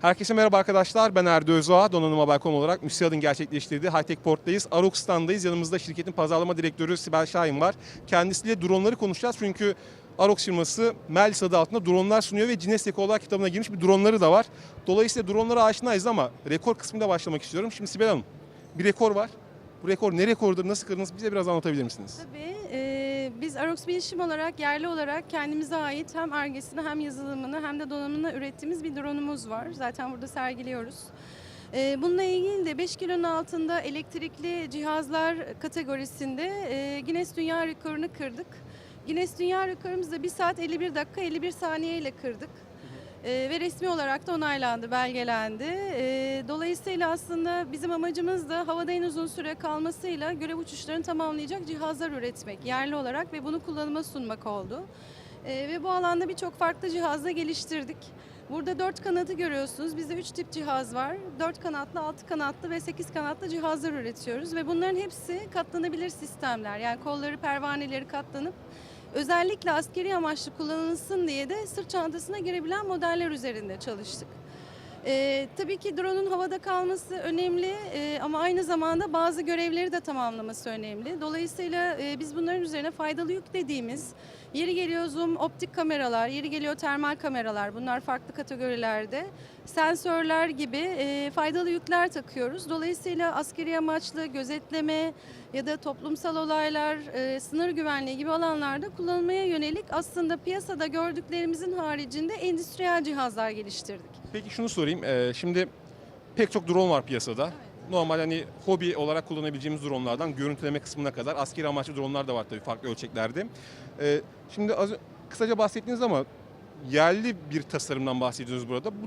Herkese merhaba arkadaşlar. Ben Erdi Özdoğa. Donanım Haber.com olarak MÜSİAD'ın gerçekleştirdiği Hightech Port'tayız. Arok standındayız. Yanımızda şirketin pazarlama direktörü Sibel Şahin var. Kendisiyle dronları konuşacağız. Çünkü Arok firması Melis adı altında dronlar sunuyor ve Guinness Rekorlar kitabına girmiş bir dronları da var. Dolayısıyla dronlara aşinayız ama rekor kısmında başlamak istiyorum. Şimdi Sibel Hanım bir rekor var. Bu rekor ne rekordur, nasıl kırdınız bize biraz anlatabilir misiniz? Tabii. Biz Arox Bilişim olarak yerli olarak kendimize ait hem argesini hem yazılımını hem de donanımını ürettiğimiz bir drone'umuz var. Zaten burada sergiliyoruz. E, bununla ilgili de 5 kilonun altında elektrikli cihazlar kategorisinde e, Guinness Dünya Rekorunu kırdık. Guinness Dünya Rekorumuzu da 1 saat 51 dakika 51 saniye ile kırdık. E, ve resmi olarak da onaylandı, belgelendi. E, dolayısıyla aslında bizim amacımız da havada en uzun süre kalmasıyla görev uçuşlarını tamamlayacak cihazlar üretmek yerli olarak ve bunu kullanıma sunmak oldu. E, ve bu alanda birçok farklı cihazla geliştirdik. Burada dört kanadı görüyorsunuz. Bizde üç tip cihaz var. Dört kanatlı, altı kanatlı ve sekiz kanatlı cihazlar üretiyoruz. Ve bunların hepsi katlanabilir sistemler. Yani kolları, pervaneleri katlanıp özellikle askeri amaçlı kullanılsın diye de sırt çantasına girebilen modeller üzerinde çalıştık. Ee, tabii ki drone'un havada kalması önemli ee, ama aynı zamanda bazı görevleri de tamamlaması önemli. Dolayısıyla e, biz bunların üzerine faydalı yük dediğimiz yeri geliyor zoom optik kameralar, yeri geliyor termal kameralar bunlar farklı kategorilerde. Sensörler gibi e, faydalı yükler takıyoruz. Dolayısıyla askeri amaçlı gözetleme ya da toplumsal olaylar, e, sınır güvenliği gibi alanlarda kullanılmaya yönelik aslında piyasada gördüklerimizin haricinde endüstriyel cihazlar geliştirdik. Peki şunu sorayım. Ee, şimdi pek çok drone var piyasada. Normal hani hobi olarak kullanabileceğimiz dronlardan görüntüleme kısmına kadar askeri amaçlı dronlar da var tabii farklı ölçeklerde. Ee, şimdi az kısaca bahsettiniz ama yerli bir tasarımdan bahsediyoruz burada. Bu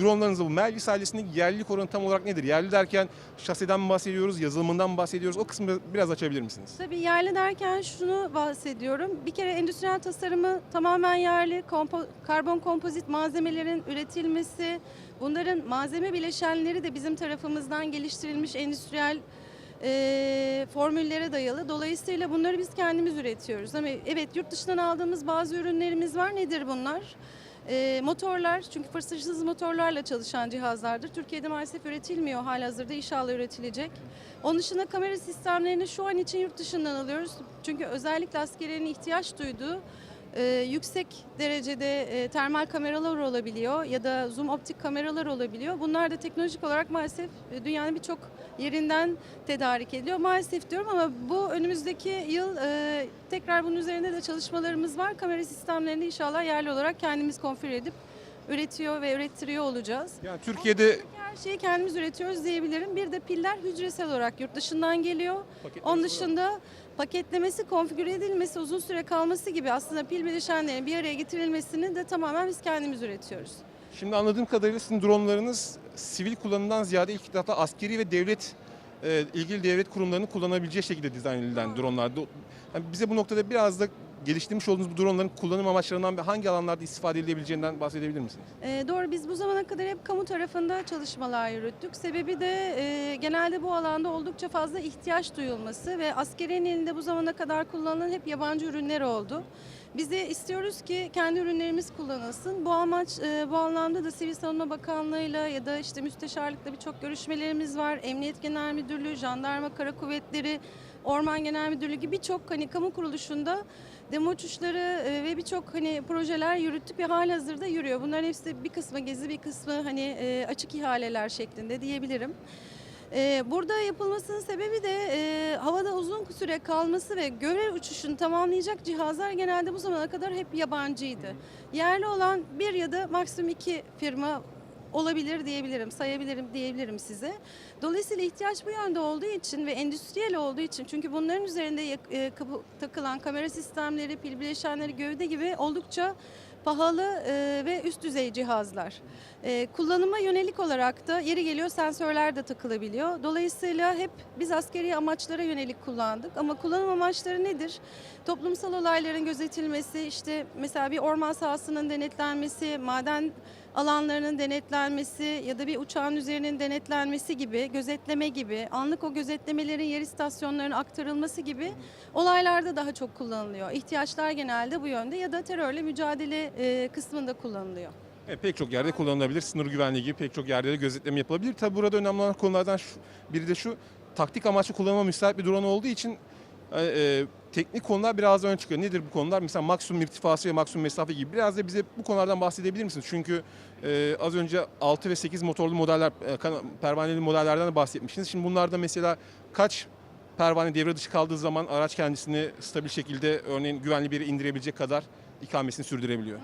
dronlarınızı bu Melvis ailesindeki yerlilik oranı tam olarak nedir? Yerli derken şasiden bahsediyoruz, yazılımından mı bahsediyoruz? O kısmı biraz açabilir misiniz? Tabii yerli derken şunu bahsediyorum. Bir kere endüstriyel tasarımı tamamen yerli, kompo- karbon kompozit malzemelerin üretilmesi, bunların malzeme bileşenleri de bizim tarafımızdan geliştirilmiş endüstriyel e, formüllere dayalı. Dolayısıyla bunları biz kendimiz üretiyoruz. Ama evet yurt dışından aldığımız bazı ürünlerimiz var. Nedir bunlar? E, motorlar çünkü fırsatçısız motorlarla çalışan cihazlardır. Türkiye'de maalesef üretilmiyor. Halihazırda inşallah üretilecek. Onun dışında kamera sistemlerini şu an için yurt dışından alıyoruz. Çünkü özellikle askeriyenin ihtiyaç duyduğu e, yüksek derecede e, termal kameralar olabiliyor ya da zoom optik kameralar olabiliyor. Bunlar da teknolojik olarak maalesef e, dünyanın birçok yerinden tedarik ediliyor. Maalesef diyorum ama bu önümüzdeki yıl e, tekrar bunun üzerinde de çalışmalarımız var. Kamera sistemlerini inşallah yerli olarak kendimiz konfigür edip üretiyor ve ürettiriyor olacağız. Yani Türkiye'de Her şeyi kendimiz üretiyoruz diyebilirim. Bir de piller hücresel olarak yurt dışından geliyor. Onun dışında paketlemesi, konfigüre edilmesi, uzun süre kalması gibi aslında pil bileşenlerin bir araya getirilmesini de tamamen biz kendimiz üretiyoruz. Şimdi anladığım kadarıyla sizin dronlarınız sivil kullanımdan ziyade ilk etapta askeri ve devlet e, ilgili devlet kurumlarının kullanabileceği şekilde dizayn edilen dronlar. Do- Yani bize bu noktada biraz da geliştirmiş olduğunuz bu dronların kullanım amaçlarından ve hangi alanlarda istifade edilebileceğinden bahsedebilir misiniz? Ee, doğru biz bu zamana kadar hep kamu tarafında çalışmalar yürüttük. Sebebi de e, genelde bu alanda oldukça fazla ihtiyaç duyulması ve askeriyenin elinde bu zamana kadar kullanılan hep yabancı ürünler oldu. Biz de istiyoruz ki kendi ürünlerimiz kullanılsın. Bu amaç e, bu anlamda da Sivil Savunma Bakanlığı'yla ya da işte müsteşarlıkla birçok görüşmelerimiz var. Emniyet Genel Müdürlüğü, Jandarma Kara Kuvvetleri, Orman Genel Müdürlüğü gibi birçok hani kamu kuruluşunda demo uçuşları e, ve birçok hani projeler yürüttük ve halihazırda yürüyor. Bunların hepsi bir kısmı gezi, bir kısmı hani e, açık ihaleler şeklinde diyebilirim. E, burada yapılmasının sebebi de e, havada uzun süre kalması ve görev uçuşunu tamamlayacak cihazlar genelde bu zamana kadar hep yabancıydı. Yerli olan bir ya da maksimum iki firma olabilir diyebilirim, sayabilirim diyebilirim size. Dolayısıyla ihtiyaç bu yönde olduğu için ve endüstriyel olduğu için çünkü bunların üzerinde e, takılan kamera sistemleri, pil bileşenleri, gövde gibi oldukça pahalı e, ve üst düzey cihazlar. E, kullanıma yönelik olarak da yeri geliyor sensörler de takılabiliyor. Dolayısıyla hep biz askeri amaçlara yönelik kullandık ama kullanım amaçları nedir? Toplumsal olayların gözetilmesi, işte mesela bir orman sahasının denetlenmesi, maden alanlarının denetlenmesi ya da bir uçağın üzerinin denetlenmesi gibi, gözetleme gibi, anlık o gözetlemelerin yer istasyonlarına aktarılması gibi olaylarda daha çok kullanılıyor. İhtiyaçlar genelde bu yönde ya da terörle mücadele e, kısmında kullanılıyor. Evet, pek çok yerde kullanılabilir. Sınır güvenliği gibi pek çok yerde de gözetleme yapılabilir. Tabi burada önemli olan konulardan şu, biri de şu. Taktik amaçlı kullanıma müsait bir drone olduğu için e, teknik konular biraz ön çıkıyor. Nedir bu konular? Mesela maksimum irtifası ve maksimum mesafe gibi. Biraz da bize bu konulardan bahsedebilir misiniz? Çünkü e, az önce 6 ve 8 motorlu modeller, e, pervaneli modellerden de bahsetmiştiniz. Şimdi bunlarda mesela kaç pervane devre dışı kaldığı zaman araç kendisini stabil şekilde örneğin güvenli bir yere indirebilecek kadar ikamesini sürdürebiliyor.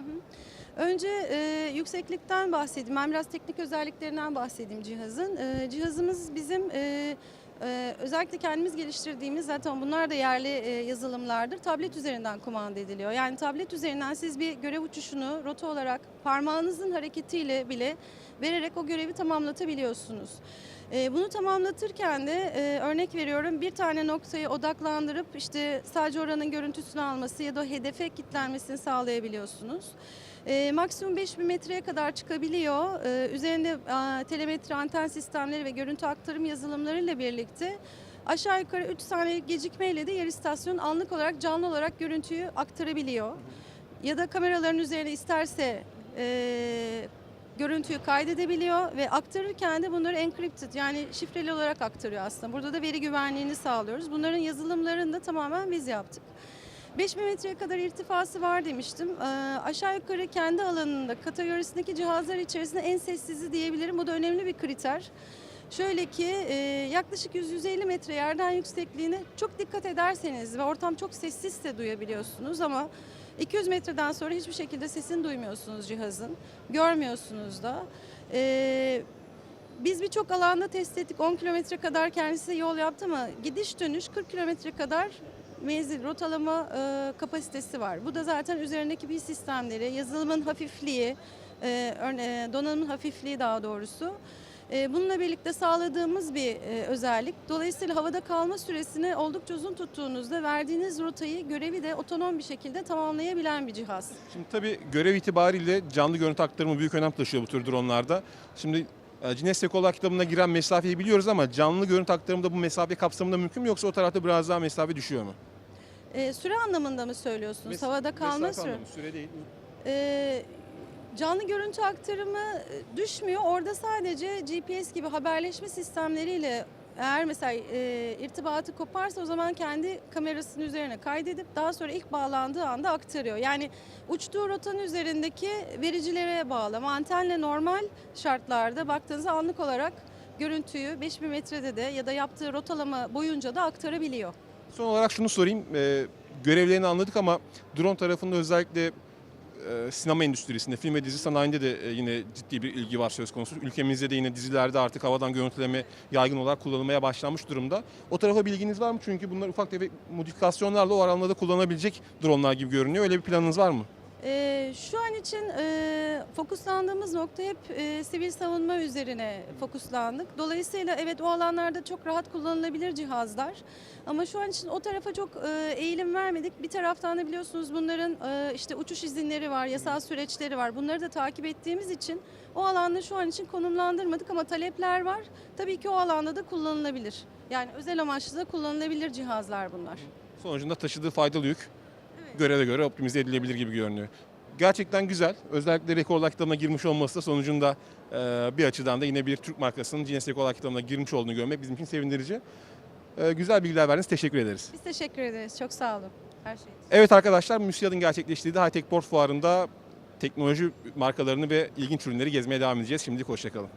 Önce e, yükseklikten bahsedeyim. Ben biraz teknik özelliklerinden bahsedeyim cihazın. E, cihazımız bizim e, e, özellikle kendimiz geliştirdiğimiz zaten bunlar da yerli e, yazılımlardır. Tablet üzerinden kumanda ediliyor. Yani tablet üzerinden siz bir görev uçuşunu rota olarak parmağınızın hareketiyle bile vererek o görevi tamamlatabiliyorsunuz. E, bunu tamamlatırken de e, örnek veriyorum bir tane noktayı odaklandırıp işte sadece oranın görüntüsünü alması ya da hedefe kilitlenmesini sağlayabiliyorsunuz. E, maksimum 5000 metreye kadar çıkabiliyor. E, üzerinde e, telemetri anten sistemleri ve görüntü aktarım yazılımlarıyla birlikte aşağı yukarı 3 saniyelik gecikmeyle de yer istasyonu anlık olarak canlı olarak görüntüyü aktarabiliyor. Ya da kameraların üzerine isterse e, görüntüyü kaydedebiliyor ve aktarırken de bunları encrypted yani şifreli olarak aktarıyor aslında. Burada da veri güvenliğini sağlıyoruz. Bunların yazılımlarını da tamamen biz yaptık. 5000 metreye kadar irtifası var demiştim. Ee, aşağı yukarı kendi alanında kategorisindeki cihazlar içerisinde en sessizi diyebilirim. Bu da önemli bir kriter. Şöyle ki e, yaklaşık 100-150 metre yerden yüksekliğine çok dikkat ederseniz ve ortam çok sessizse duyabiliyorsunuz ama 200 metreden sonra hiçbir şekilde sesini duymuyorsunuz cihazın. Görmüyorsunuz da. Ee, biz birçok alanda test ettik. 10 kilometre kadar kendisi yol yaptı ama gidiş dönüş 40 kilometre kadar menzil, rotalama e, kapasitesi var. Bu da zaten üzerindeki bir sistemleri, yazılımın hafifliği, e, örne- donanımın hafifliği daha doğrusu. E, bununla birlikte sağladığımız bir e, özellik. Dolayısıyla havada kalma süresini oldukça uzun tuttuğunuzda verdiğiniz rotayı, görevi de otonom bir şekilde tamamlayabilen bir cihaz. Şimdi tabii görev itibariyle canlı görüntü aktarımı büyük önem taşıyor bu tür dronlarda. Şimdi e, Guinness Rekorlar kitabına giren mesafeyi biliyoruz ama canlı görüntü aktarımında bu mesafe kapsamında mümkün mü yoksa o tarafta biraz daha mesafe düşüyor mu? E, süre anlamında mı söylüyorsunuz? Mes- havada kalma süre. anlamı, süre değil. Ee, canlı görüntü aktarımı e, düşmüyor. Orada sadece GPS gibi haberleşme sistemleriyle eğer mesela e, irtibatı koparsa o zaman kendi kamerasının üzerine kaydedip daha sonra ilk bağlandığı anda aktarıyor. Yani uçtuğu rotanın üzerindeki vericilere bağlı. Antenle normal şartlarda baktığınızda anlık olarak görüntüyü 5000 metrede de ya da yaptığı rotalama boyunca da aktarabiliyor. Son olarak şunu sorayım. E, görevlerini anladık ama drone tarafında özellikle sinema endüstrisinde, film ve dizi sanayinde de e, yine ciddi bir ilgi var söz konusu. Ülkemizde de yine dizilerde artık havadan görüntüleme yaygın olarak kullanılmaya başlanmış durumda. O tarafa bilginiz var mı? Çünkü bunlar ufak tefek modifikasyonlarla o alanlarda kullanabilecek dronelar gibi görünüyor. Öyle bir planınız var mı? Ee, şu an için e, fokuslandığımız nokta hep e, sivil savunma üzerine fokuslandık. Dolayısıyla evet o alanlarda çok rahat kullanılabilir cihazlar. Ama şu an için o tarafa çok e, eğilim vermedik. Bir taraftan da biliyorsunuz bunların işte uçuş izinleri var, yasal süreçleri var. Bunları da takip ettiğimiz için o alanda şu an için konumlandırmadık ama talepler var. Tabii ki o alanda da kullanılabilir. Yani özel amaçlı da kullanılabilir cihazlar bunlar. Sonucunda taşıdığı faydalı yük göreve göre optimize edilebilir gibi görünüyor. Gerçekten güzel. Özellikle rekorlar kitabına girmiş olması da sonucunda e, bir açıdan da yine bir Türk markasının Guinness Rekorlar kitabına girmiş olduğunu görmek bizim için sevindirici. E, güzel bilgiler verdiniz. Teşekkür ederiz. Biz teşekkür ederiz. Çok sağ olun. Her şey için. Evet arkadaşlar MÜSİAD'ın gerçekleştirdiği High Tech Port Fuarı'nda teknoloji markalarını ve ilginç ürünleri gezmeye devam edeceğiz. Şimdilik hoşçakalın.